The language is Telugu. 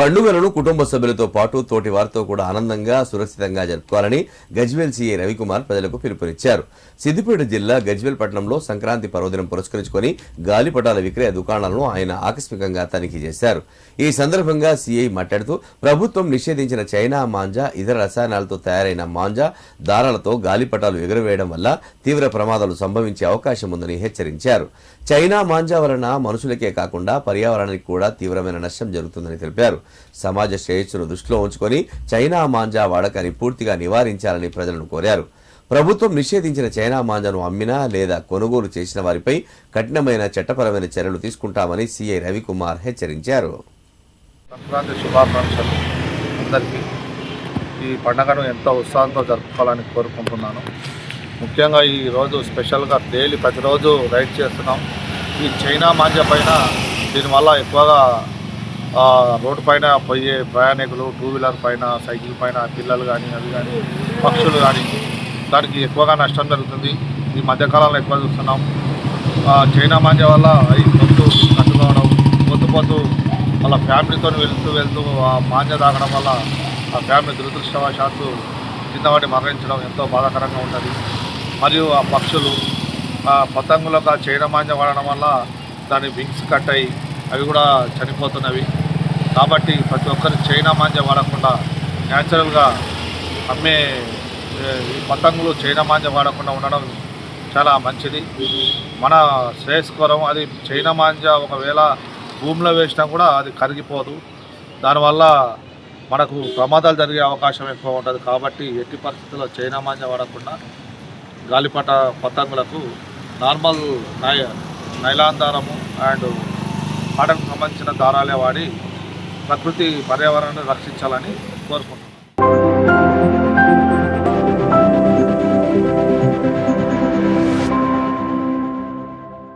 పండుగలను కుటుంబ సభ్యులతో పాటు తోటి వారితో కూడా ఆనందంగా సురక్షితంగా జరుపుకోవాలని గజ్వేల్ సీఐ రవికుమార్ ప్రజలకు పిలుపునిచ్చారు. సిద్దిపేట జిల్లా గజ్వేల్ పట్టణంలో సంక్రాంతి పర్వదినం పురస్కరించుకొని గాలిపటాల విక్రయ దుకాణాలను ఆయన ఆకస్మికంగా తనిఖీ చేశారు. ఈ సందర్భంగా సీఐ మాట్లాడుతూ ప్రభుత్వం నిషేధించిన చైనా మాంజా ఇతర రసాయనాలతో తయారైన మాంజా దారాలతో గాలిపటాలు ఎగురవేయడం వల్ల తీవ్ర ప్రమాదాలు సంభవించే అవకాశం ఉందని హెచ్చరించారు. చైనా మాంజా వలన మనుషులకే కాకుండా పర్యావరణానికి కూడా తీవ్రమైన నష్టం జరుగుతుందని తెలిపారు. సమాజ శ్రేయస్సును దృష్టిలో ఉంచుకొని చైనా మాంజా వాడకాన్ని పూర్తిగా నివారించాలని ప్రజలను కోరారు. ప్రభుత్వం నిషేధించిన చైనా మాంజాను అమ్మినా లేదా కొనుగోలు చేసిన వారిపై కఠినమైన చట్టపరమైన చర్యలు తీసుకుంటామని సీఐ రవికుమార్ హెచ్చరించారు. సంక్రాంతి శుభాకాంక్షలు అందరికీ. ఈ పండగను ఎంతో ఉత్సాహంతో జరుపుకోవాలని కోరుకుంటున్నాను. ముఖ్యంగా ఈ రోజు స్పెషల్గా డైలీ ప్రతిరోజు రైడ్ చేస్తున్నాం. ఈ చైనా మాంజ పైన దీనివల్ల ఎక్కువగా రోడ్డు పైన పోయే ప్రయాణికులు టూ వీలర్ పైన సైకిల్ పైన పిల్లలు కానీ అవి కానీ పక్షులు కానీ దానికి ఎక్కువగా నష్టం జరుగుతుంది. ఈ మధ్యకాలంలో ఎక్కువ చూస్తున్నాం. ఆ, చైనా మాంజ వల్ల అవి పొత్తు కట్టుకోవడం పొద్దు పొద్దు వాళ్ళ ఫ్యామిలీతో వెళ్తూ వెళ్తూ ఆ మాంజ తాగడం వల్ల ఆ ఫ్యామిలీ దురదృష్టవశాత్తు కింద పడి మరణించడం ఎంతో బాధాకరంగా ఉంటుంది. మరియు ఆ పక్షులు ఆ పతంగులకు ఆ చైనా మాంజ వాడడం వల్ల దాని వింగ్స్ కట్ అయ్యి అవి కూడా చనిపోతున్నవి. కాబట్టి ప్రతి ఒక్కరు చైనా మాంజ వాడకుండా న్యాచురల్గా అమ్మే ఈ పతంగులు చైనా మాంజ వాడకుండా ఉండడం చాలా మంచిది. మన శ్రేయస్కరం అది చైనా మాంజ ఒకవేళ భూమిలో వేసినా కూడా అది కరిగిపోదు. దానివల్ల మనకు ప్రమాదాలు జరిగే అవకాశం ఎక్కువ ఉంటుంది. కాబట్టి ఎట్టి పరిస్థితుల్లో చైనా మాంజ వాడకుండా గాలిపట పతంగులకు నార్మల్ నై నైలాన్ దారము అండ్ కాటన్కు సంబంధించిన దారాలే వాడి ప్రకృతి పర్యావరణాన్ని రక్షించాలని కోరుకుంటున్నాను